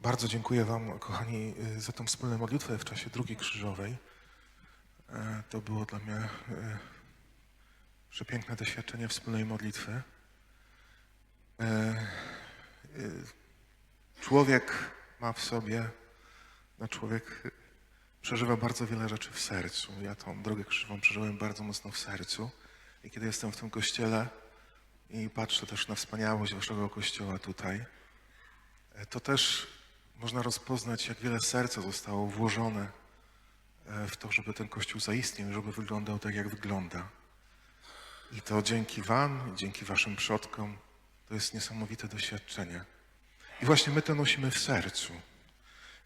Bardzo dziękuję Wam, kochani, y, za tą wspólną modlitwę w czasie drugiej krzyżowej. E, To było dla mnie e, przepiękne doświadczenie wspólnej modlitwy. E, Człowiek ma w sobie, no człowiek przeżywa bardzo wiele rzeczy w sercu. Ja tą drogę krzyżową przeżyłem bardzo mocno w sercu. I kiedy jestem w tym kościele i patrzę też na wspaniałość Waszego kościoła tutaj, to też można rozpoznać, jak wiele serca zostało włożone e, w to, żeby ten kościół zaistniał, żeby wyglądał tak, jak wygląda. I to dzięki Wam, dzięki Waszym przodkom, to jest niesamowite doświadczenie. I właśnie my to nosimy w sercu.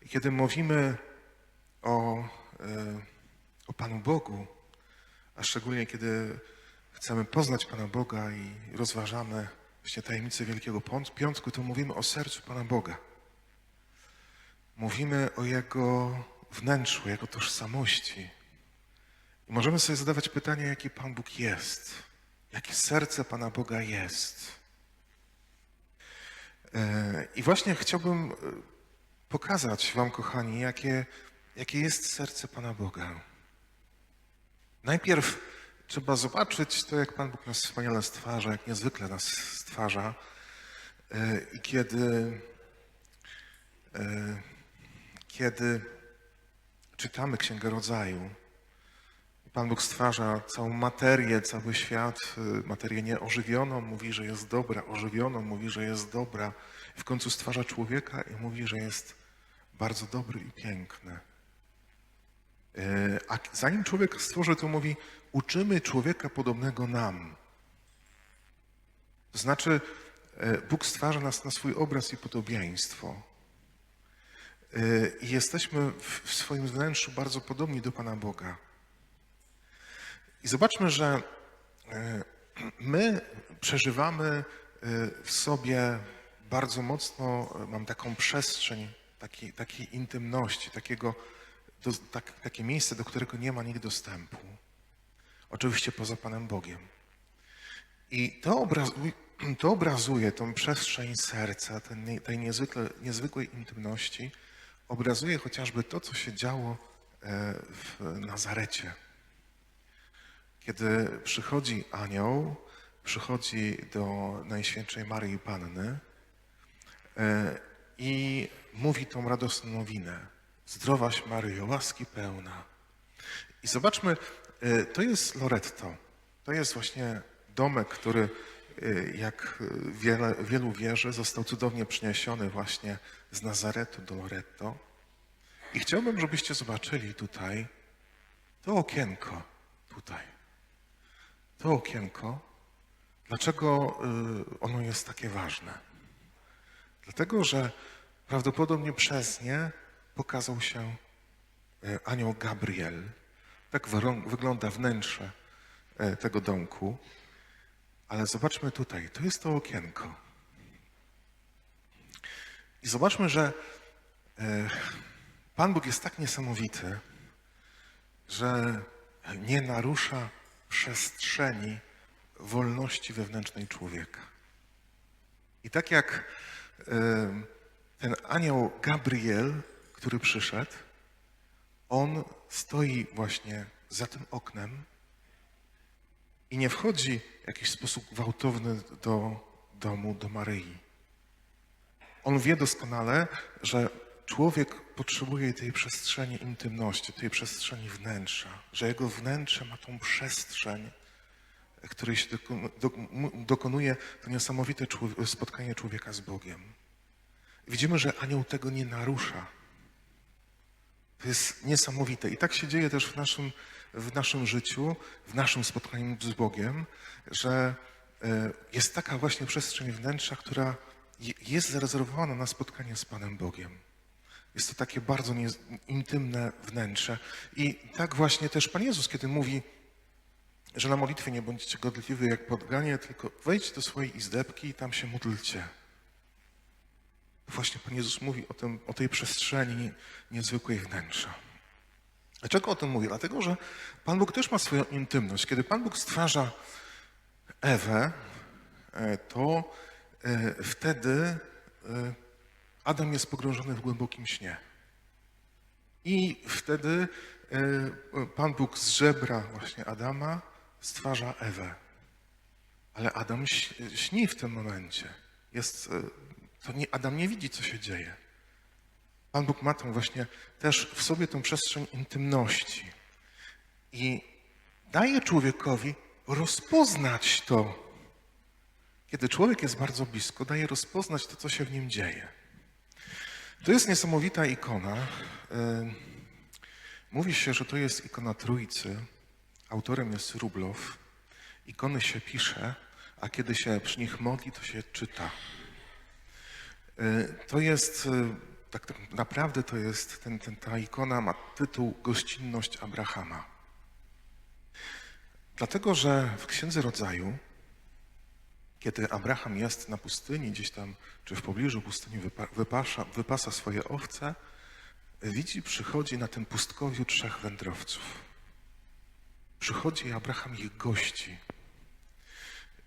I kiedy mówimy o, e, o Panu Bogu, a szczególnie kiedy chcemy poznać Pana Boga i rozważamy właśnie tajemnicę Wielkiego Piątku, to mówimy o sercu Pana Boga. Mówimy o Jego wnętrzu, Jego tożsamości. I możemy sobie zadawać pytanie, jaki Pan Bóg jest, jakie serce Pana Boga jest. E, I właśnie chciałbym e, pokazać Wam, kochani, jakie, jakie jest serce Pana Boga. Najpierw trzeba zobaczyć to, jak Pan Bóg nas wspaniale stwarza, jak niezwykle nas stwarza. E, I kiedy, kiedy czytamy Księgę Rodzaju, Pan Bóg stwarza całą materię, cały świat, y, materię nieożywioną, mówi, że jest dobra, ożywioną, mówi, że jest dobra. W końcu stwarza człowieka i mówi, że jest bardzo dobry i piękny. Y, A zanim człowiek stworzy, to mówi, uczymy człowieka podobnego nam. To znaczy, y, Bóg stwarza nas na swój obraz i podobieństwo. Y, I jesteśmy w swoim wnętrzu bardzo podobni do Pana Boga. I zobaczmy, że e, my przeżywamy e, w sobie bardzo mocno, mam taką przestrzeń takiej, takiej intymności, takiego, do, tak, takie miejsce, do którego nie ma nikt dostępu. Oczywiście poza Panem Bogiem. I to obrazuje, to obrazuje tą przestrzeń serca, ten, tej niezwykle, niezwykłej intymności, obrazuje chociażby to, co się działo e, w Nazarecie. Kiedy przychodzi anioł, przychodzi do Najświętszej Maryi Panny e, i mówi tą radosną nowinę. Zdrowaś Maryjo, łaski pełna. I zobaczmy, e, to jest Loretto. To jest właśnie domek, który, jak wiele, wielu wierzy, został cudownie przyniesiony właśnie z Nazaretu do Loretto. I chciałbym, żebyście zobaczyli tutaj to okienko, tutaj to okienko, dlaczego y, ono jest takie ważne? Dlatego, że prawdopodobnie przez nie pokazał się y, anioł Gabriel. Tak wygląda wnętrze y, tego domku. Ale zobaczmy tutaj, to jest to okienko. I zobaczmy, że Pan Bóg jest tak niesamowity, że nie narusza przestrzeni wolności wewnętrznej człowieka. I tak jak e, ten anioł Gabriel, który przyszedł, on stoi właśnie za tym oknem i nie wchodzi w jakiś sposób gwałtowny do domu, do Maryi. On wie doskonale, że człowiek potrzebuje tej przestrzeni intymności, tej przestrzeni wnętrza, że jego wnętrze ma tą przestrzeń, której się dokon- dok- dokonuje to niesamowite spotkanie człowieka z Bogiem. Widzimy, że anioł tego nie narusza. To jest niesamowite. I tak się dzieje też w naszym, w naszym życiu, w naszym spotkaniu z Bogiem, że e, jest taka właśnie przestrzeń wnętrza, która je- jest zarezerwowana na spotkanie z Panem Bogiem. Jest to takie bardzo intymne wnętrze. I tak właśnie też Pan Jezus, kiedy mówi, że na modlitwie nie bądźcie godliwi jak podganie, tylko wejdźcie do swojej izdebki i tam się módlcie. Właśnie Pan Jezus mówi o, tym, o tej przestrzeni niezwykłej wnętrza. Dlaczego o tym mówię? Dlatego, że Pan Bóg też ma swoją intymność. Kiedy Pan Bóg stwarza Ewę, e, to e, wtedy e, Adam jest pogrążony w głębokim śnie. I wtedy Pan Bóg z żebra właśnie Adama stwarza Ewę. Ale Adam śni w tym momencie. Jest, to nie, Adam nie widzi, co się dzieje. Pan Bóg ma tą właśnie też w sobie tą przestrzeń intymności. I daje człowiekowi rozpoznać to. Kiedy człowiek jest bardzo blisko, daje rozpoznać to, co się w nim dzieje. To jest niesamowita ikona. Ym, Mówi się, że to jest ikona Trójcy. Autorem jest Rublow. Ikony się pisze, a kiedy się przy nich modli, to się czyta. Y, To jest, y, tak, naprawdę to jest, ten, ten, ta ikona ma tytuł Gościnność Abrahama. Dlatego, że w Księdze Rodzaju, kiedy Abraham jest na pustyni, gdzieś tam, czy w pobliżu pustyni wypa, wypasza, wypasa swoje owce, widzi, przychodzi na tym pustkowiu trzech wędrowców. Przychodzi i Abraham ich gości.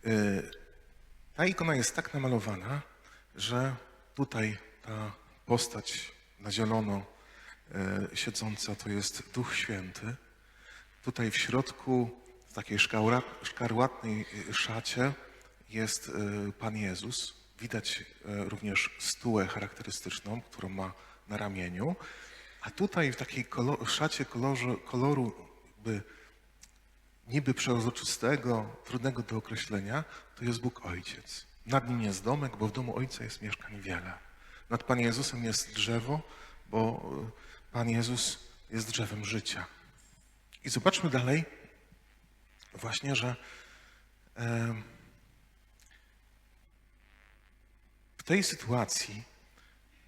Y, Ta ikona jest tak namalowana, że tutaj ta postać na zielono y, siedząca to jest Duch Święty. Tutaj w środku, w takiej szkarłatnej y, szacie jest y, Pan Jezus. Widać również stułę charakterystyczną, którą ma na ramieniu. A tutaj w takiej szacie kolorze, koloru by niby przezroczystego, trudnego do określenia, to jest Bóg Ojciec. Nad nim jest domek, bo w domu Ojca jest mieszkań wiele. Nad Panem Jezusem jest drzewo, bo y, Pan Jezus jest drzewem życia. I zobaczmy dalej, właśnie, że w tej sytuacji,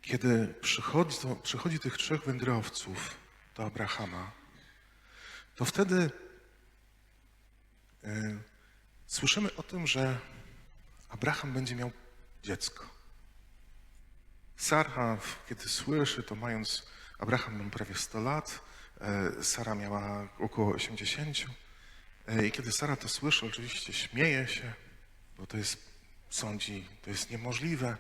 kiedy przychodzi, przychodzi tych trzech wędrowców do Abrahama, to wtedy e, słyszymy o tym, że Abraham będzie miał dziecko. Sara, w- kiedy słyszy, to mając, Abraham miał prawie 100 lat, e, Sara miała około 80. E, I kiedy Sara to słyszy, oczywiście śmieje się, bo to jest, sądzi, to jest niemożliwe.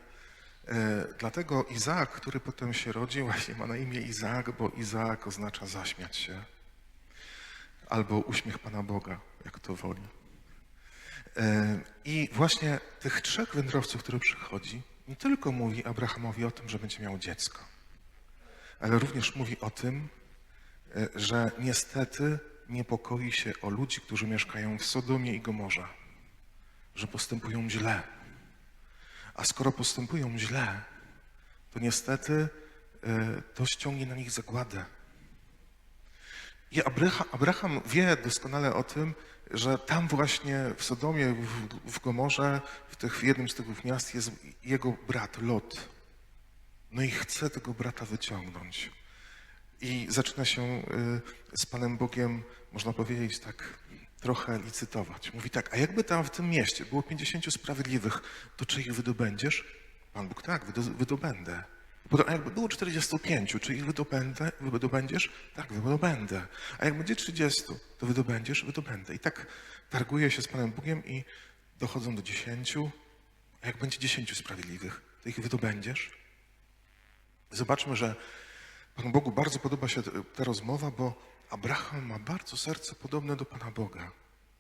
E, Dlatego Izaak, który potem się rodzi, właśnie ma na imię Izaak, bo Izaak oznacza zaśmiać się albo uśmiech Pana Boga, jak to woli. I właśnie tych trzech wędrowców, który przychodzi, nie tylko mówi Abrahamowi o tym, że będzie miał dziecko, ale również mówi o tym, e, że niestety niepokoi się o ludzi, którzy mieszkają w Sodomie i Gomorze, że postępują źle. A skoro postępują źle, to niestety e, to ściągnie na nich zagładę. I Abraham, Abraham wie doskonale o tym, że tam właśnie w Sodomie, w, w Gomorze, w, tych, w jednym z tych dwóch miast jest jego brat Lot. No i chce tego brata wyciągnąć. I zaczyna się y, z Panem Bogiem, można powiedzieć tak, trochę licytować. Mówi tak, a jakby tam w tym mieście było 50 sprawiedliwych, to czy ich wydobędziesz? Pan Bóg, tak, wydo- wydobędę. Potem, A jakby było 45, czy ich wydobędę, wydobędziesz? Tak, wydobędę. A jak będzie 30, to wydobędziesz? Wydobędę. I tak targuje się z Panem Bogiem i dochodzą do 10. A jak będzie 10 sprawiedliwych, to ich wydobędziesz? Zobaczmy, że Panu Bogu bardzo podoba się ta rozmowa, bo Abraham ma bardzo serce podobne do Pana Boga.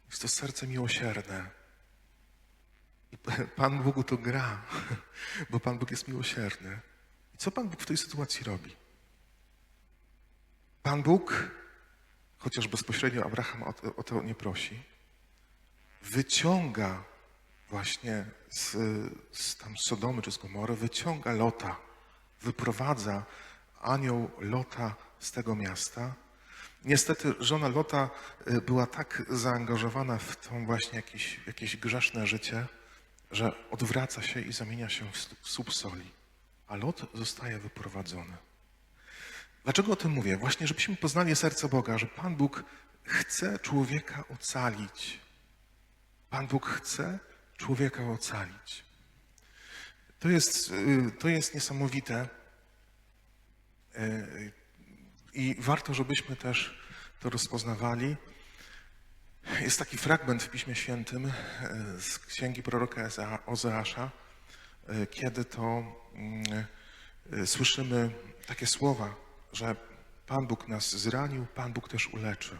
Jest to serce miłosierne. I Pan Bogu to gra, bo Pan Bóg jest miłosierny. Co Pan Bóg w tej sytuacji robi? Pan Bóg, chociaż bezpośrednio Abraham o, to- o to nie prosi, wyciąga właśnie z, z tam Sodomy czy z Gomory, wyciąga Lota, wyprowadza anioł Lota z tego miasta. Niestety żona Lota y, była tak zaangażowana w tą właśnie jakieś, jakieś grzeszne życie, że odwraca się i zamienia się w słup soli. A Lot zostaje wyprowadzony. Dlaczego o tym mówię? Właśnie, żebyśmy poznali serce Boga, że Pan Bóg chce człowieka ocalić. Pan Bóg chce człowieka ocalić. To jest, y, to jest niesamowite. Y, I warto, żebyśmy też to rozpoznawali. Jest taki fragment w Piśmie Świętym y, z księgi proroka Ozeasza, kiedy to mm, y, słyszymy takie słowa, że Pan Bóg nas zranił, Pan Bóg też uleczy.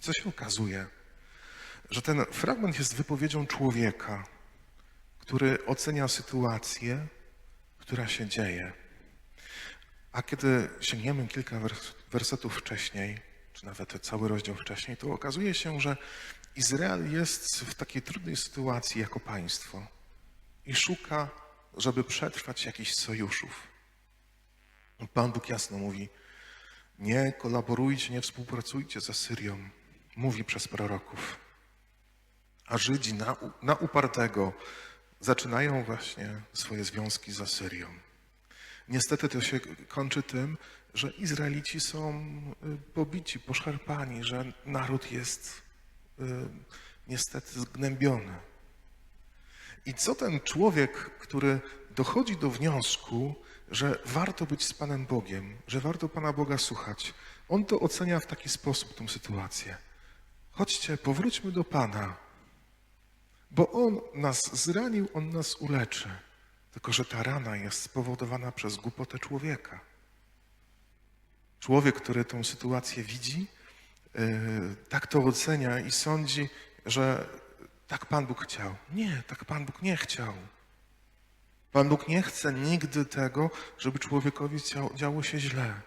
Co się okazuje? Że ten fragment jest wypowiedzią człowieka, który ocenia sytuację, która się dzieje. A kiedy sięgniemy kilka wers- wersetów wcześniej, czy nawet cały rozdział wcześniej, to okazuje się, że Izrael jest w takiej trudnej sytuacji jako państwo i szuka, żeby przetrwać jakichś sojuszów. Pan Bóg jasno mówi: Nie kolaborujcie, nie współpracujcie z Asyrią, mówi przez proroków. A Żydzi na, na upartego zaczynają właśnie swoje związki z Asyrią. Niestety to się kończy tym, że Izraelici są y, pobici, poszarpani, że naród jest y, niestety zgnębiony. I co ten człowiek, który dochodzi do wniosku, że warto być z Panem Bogiem, że warto Pana Boga słuchać, on to ocenia w taki sposób, tę sytuację. Chodźcie, powróćmy do Pana, bo On nas zranił, On nas uleczy. Tylko, że ta rana jest spowodowana przez głupotę człowieka. Człowiek, który tę sytuację widzi, yy, tak to ocenia i sądzi, że tak Pan Bóg chciał. Nie, tak Pan Bóg nie chciał. Pan Bóg nie chce nigdy tego, żeby człowiekowi działo, się źle.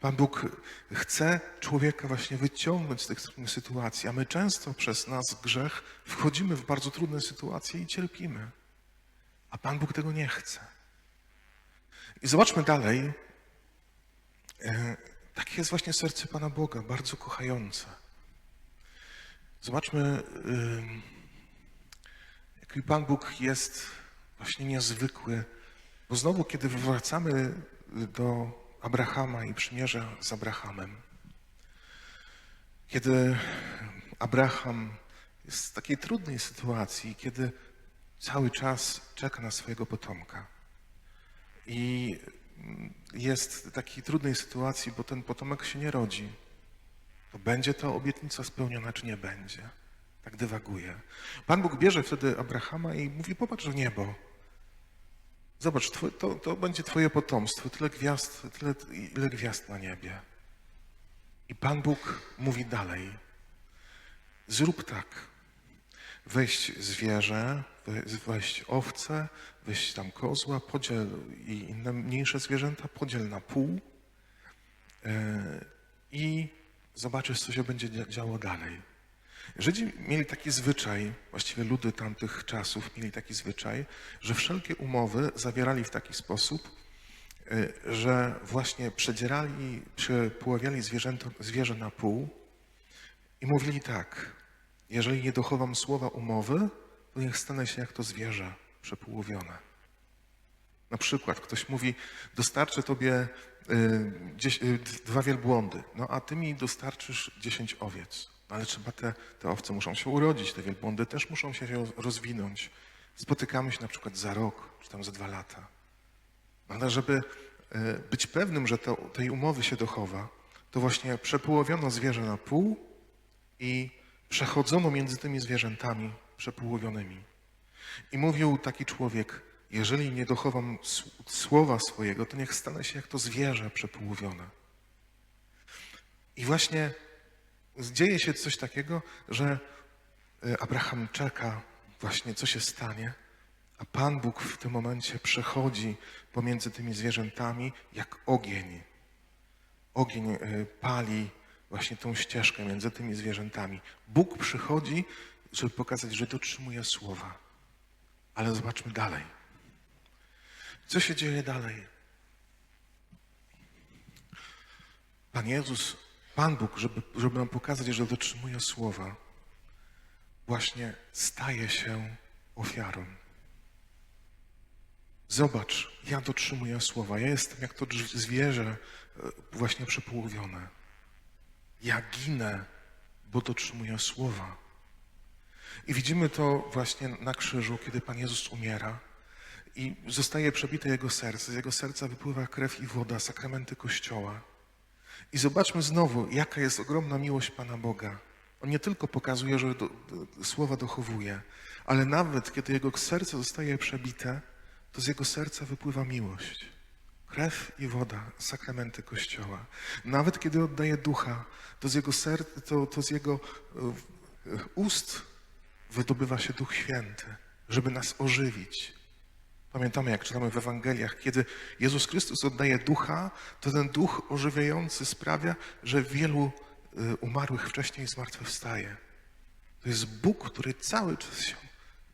Pan Bóg chce człowieka właśnie wyciągnąć z tych trudnych sytuacji, a my często przez nas grzech wchodzimy w bardzo trudne sytuacje i cierpimy. A Pan Bóg tego nie chce. I zobaczmy dalej. E, Takie jest właśnie serce Pana Boga, bardzo kochające. Zobaczmy, jaki Pan Bóg jest właśnie niezwykły. Bo znowu, kiedy wracamy do Abrahama i przymierza z Abrahamem, kiedy Abraham jest w takiej trudnej sytuacji, kiedy cały czas czeka na swojego potomka i jest w takiej trudnej sytuacji, bo ten potomek się nie rodzi, to będzie to obietnica spełniona, czy nie będzie. Tak dywaguje. Pan Bóg bierze wtedy Abrahama i mówi: Popatrz w niebo. Zobacz, to, to będzie Twoje potomstwo, tyle gwiazd, tyle, ile gwiazd na niebie. I Pan Bóg mówi dalej: Zrób tak. Weź zwierzę, we- weź owce, weź tam kozła, podziel i inne mniejsze zwierzęta, podziel na pół e, i zobaczysz, co się będzie dzia- działo dalej. Żydzi mieli taki zwyczaj, właściwie ludy tamtych czasów mieli taki zwyczaj, że wszelkie umowy zawierali w taki sposób, y, że właśnie przedzierali, przepoławiali zwierzęta, zwierzę na pół i mówili tak, jeżeli nie dochowam słowa umowy, to niech stanę się jak to zwierzę przepołowione. Na przykład ktoś mówi, dostarczę tobie dwa wielbłądy, no a ty mi dostarczysz dziesięć owiec. No ale trzeba te, te owce muszą się urodzić, te wielbłądy też muszą się roz- rozwinąć. Spotykamy się na przykład za rok, czy tam za dwa lata. No Ale żeby e, być pewnym, że to, tej umowy się dochowa, to właśnie przepołowiono zwierzę na pół i przechodzono między tymi zwierzętami przepołowionymi. I mówił taki człowiek, jeżeli nie dochowam słowa swojego, to niech stanę się jak to zwierzę przepołowione. I właśnie dzieje się coś takiego, że e, Abraham czeka właśnie, co się stanie, a Pan Bóg w tym momencie przechodzi pomiędzy tymi zwierzętami jak ogień. Ogień e, pali właśnie tą ścieżkę między tymi zwierzętami. Bóg przychodzi, żeby pokazać, że dotrzymuje słowa. Ale zobaczmy dalej. Co się dzieje dalej? Pan Jezus, Pan Bóg, żeby, żeby nam pokazać, że dotrzymuje słowa, właśnie staje się ofiarą. Zobacz, ja dotrzymuję słowa. Ja jestem jak to zwierzę e, właśnie przepołowione. Ja ginę, bo dotrzymuję słowa. I widzimy to właśnie na krzyżu, kiedy Pan Jezus umiera i zostaje przebite Jego serce. Z Jego serca wypływa krew i woda, sakramenty Kościoła. I zobaczmy znowu, jaka jest ogromna miłość Pana Boga. On nie tylko pokazuje, że do, do, słowa dochowuje, ale nawet kiedy Jego serce zostaje przebite, to z jego serca wypływa miłość. Krew i woda, sakramenty Kościoła. Nawet kiedy oddaje ducha, to z jego, ser, to, to z jego e, e, ust wydobywa się Duch Święty, żeby nas ożywić. Pamiętamy, jak czytamy w Ewangeliach, kiedy Jezus Chrystus oddaje ducha, to ten duch ożywiający sprawia, że wielu y, umarłych wcześniej zmartwychwstaje. To jest Bóg, który cały czas się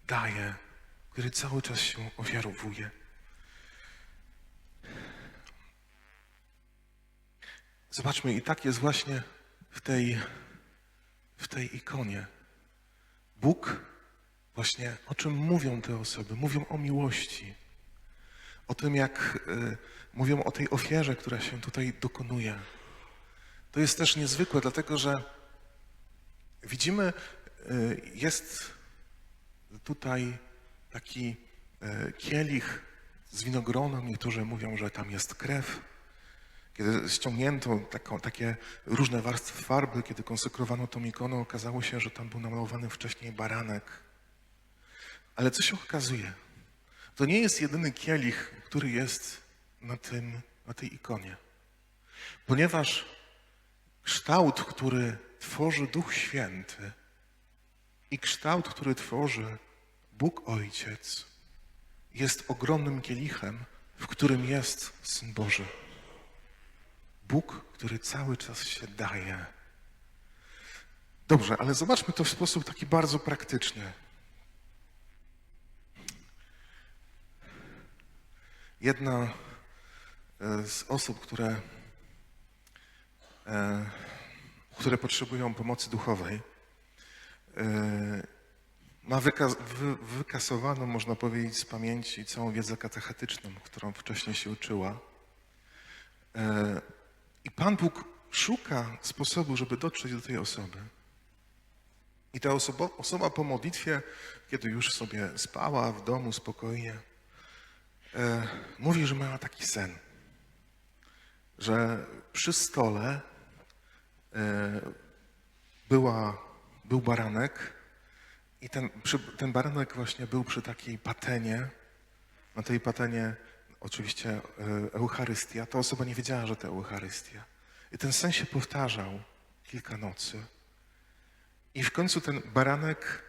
daje, który cały czas się ofiarowuje. Zobaczmy, i tak jest właśnie w tej, w tej ikonie. Bóg, właśnie o czym mówią te osoby? Mówią o miłości. O tym, jak y, mówią o tej ofierze, która się tutaj dokonuje. To jest też niezwykłe, dlatego że widzimy, y, jest tutaj taki y, kielich z winogronem. Niektórzy mówią, że tam jest krew. Kiedy ściągnięto taką, takie różne warstwy farby, kiedy konsekrowano tą ikonę, okazało się, że tam był namalowany wcześniej baranek. Ale co się okazuje? To nie jest jedyny kielich, który jest na, tym, na tej ikonie. Ponieważ kształt, który tworzy Duch Święty i kształt, który tworzy Bóg Ojciec, jest ogromnym kielichem, w którym jest Syn Boży. Bóg, który cały czas się daje. Dobrze, ale zobaczmy to w sposób taki bardzo praktyczny. Jedna e, z osób, które, e, które potrzebują pomocy duchowej, e, ma wyka- wy- wykasowaną, można powiedzieć, z pamięci całą wiedzę katechetyczną, którą wcześniej się uczyła. I Pan Bóg szuka sposobu, żeby dotrzeć do tej osoby. I ta osoba, osoba po modlitwie, kiedy już sobie spała w domu spokojnie, e, mówi, że miała taki sen, że przy stole e, była, był baranek i ten, ten baranek właśnie był przy takiej patenie. Na tej patenie oczywiście e, Eucharystia. Ta osoba nie wiedziała, że to Eucharystia. I ten sen się powtarzał kilka nocy. I w końcu ten baranek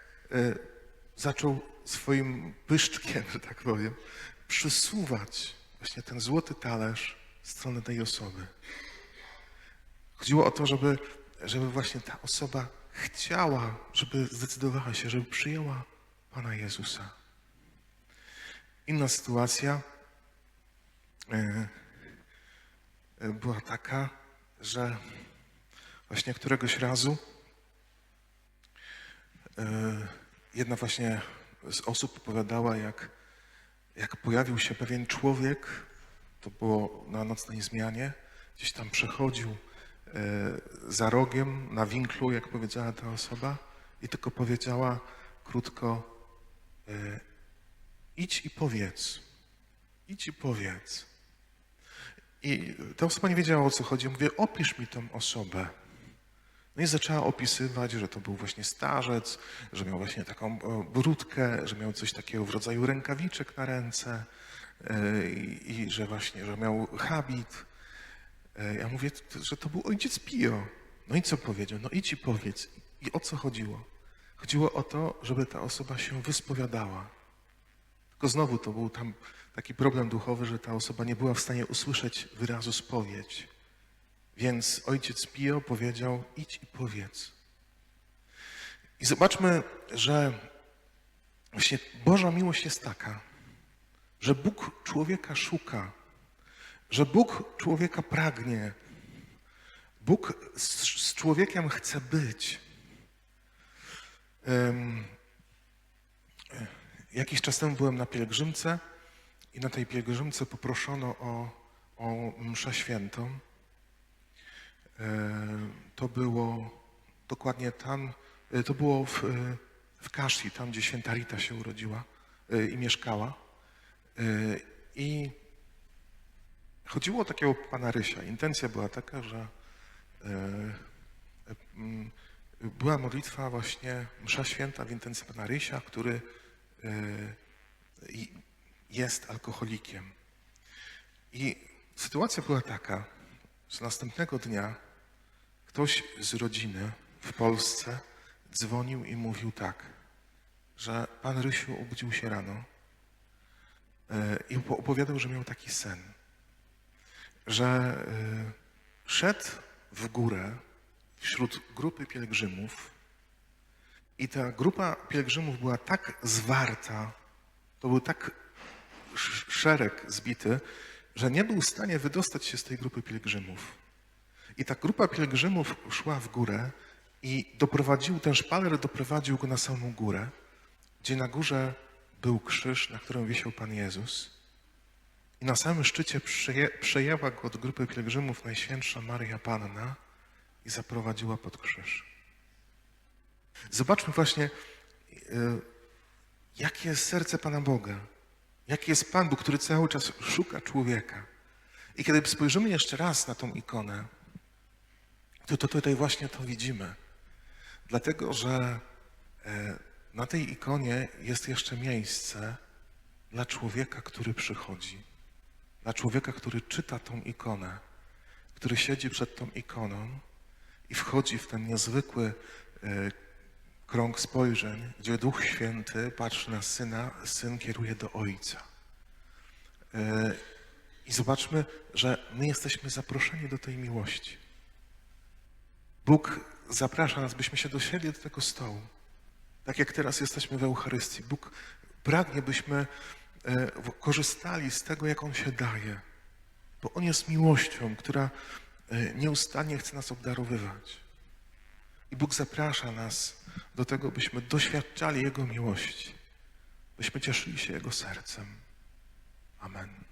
zaczął swoim pyszczkiem, że tak powiem, przesuwać właśnie ten złoty talerz w stronę tej osoby. Chodziło o to, żeby, żeby właśnie ta osoba chciała, żeby zdecydowała się, żeby przyjęła Pana Jezusa. Inna sytuacja e, e, była taka, że właśnie któregoś razu e, jedna właśnie z osób opowiadała, jak, jak pojawił się pewien człowiek, to było na nocnej zmianie, gdzieś tam przechodził e, za rogiem, na winklu, jak powiedziała ta osoba, i tylko powiedziała krótko: e, idź i powiedz. Idź i powiedz. I ta osoba nie wiedziała o co chodzi. Mówię, opisz mi tą osobę. No i zaczęła opisywać, że to był właśnie starzec, że miał właśnie taką e, brudkę, że miał coś takiego w rodzaju rękawiczek na ręce e, i, i że właśnie, że miał habit. E, Ja mówię, że to był ojciec Pio. No i co powiedział? No i powiedz. I o co chodziło? Chodziło o to, żeby ta osoba się wyspowiadała. Tylko znowu to był tam taki problem duchowy, że ta osoba nie była w stanie usłyszeć wyrazu spowiedź. Więc ojciec Pio powiedział: idź i powiedz. I zobaczmy, że właśnie Boża miłość jest taka, że Bóg człowieka szuka, że Bóg człowieka pragnie, Bóg z, z człowiekiem chce być. Em, Jakiś czas temu byłem na pielgrzymce i na tej pielgrzymce poproszono o, o mszę świętą. E, To było dokładnie tam, e, to było w, e, w Kaszli, tam gdzie święta Rita się urodziła i mieszkała. I chodziło o takiego pana Rysia. Intencja była taka, że była modlitwa właśnie msza święta w intencji pana Rysia, który jest alkoholikiem. I sytuacja była taka, że następnego dnia ktoś z rodziny w Polsce dzwonił i mówił tak, że pan Rysiu obudził się rano e, i opo- opowiadał, że miał taki sen, że e, szedł w górę wśród grupy pielgrzymów i ta grupa pielgrzymów była tak zwarta, to był tak sz- szereg zbity, że nie był w stanie wydostać się z tej grupy pielgrzymów. I ta grupa pielgrzymów szła w górę i doprowadził, ten szpaler doprowadził go na samą górę, gdzie na górze był krzyż, na którym wisiał Pan Jezus. I na samym szczycie przejęła go od grupy pielgrzymów Najświętsza Maria Panna i zaprowadziła pod krzyż. Zobaczmy właśnie, y, jakie jest serce Pana Boga. Jaki jest Pan Bóg, który cały czas szuka człowieka. I kiedy spojrzymy jeszcze raz na tą ikonę, to, to tutaj właśnie to widzimy. Dlatego, że e, na tej ikonie jest jeszcze miejsce dla człowieka, który przychodzi. Dla człowieka, który czyta tą ikonę, który siedzi przed tą ikoną i wchodzi w ten niezwykły e, krąg spojrzeń, gdzie Duch Święty patrzy na Syna, Syn kieruje do Ojca. E, I zobaczmy, że my jesteśmy zaproszeni do tej miłości. Bóg zaprasza nas, byśmy się dosiedli do tego stołu. Tak jak teraz jesteśmy w Eucharystii. Bóg pragnie, byśmy e, korzystali z tego, jak On się daje. Bo On jest miłością, która e, nieustannie chce nas obdarowywać. I Bóg zaprasza nas do tego, byśmy doświadczali Jego miłości, byśmy cieszyli się Jego sercem. Amen.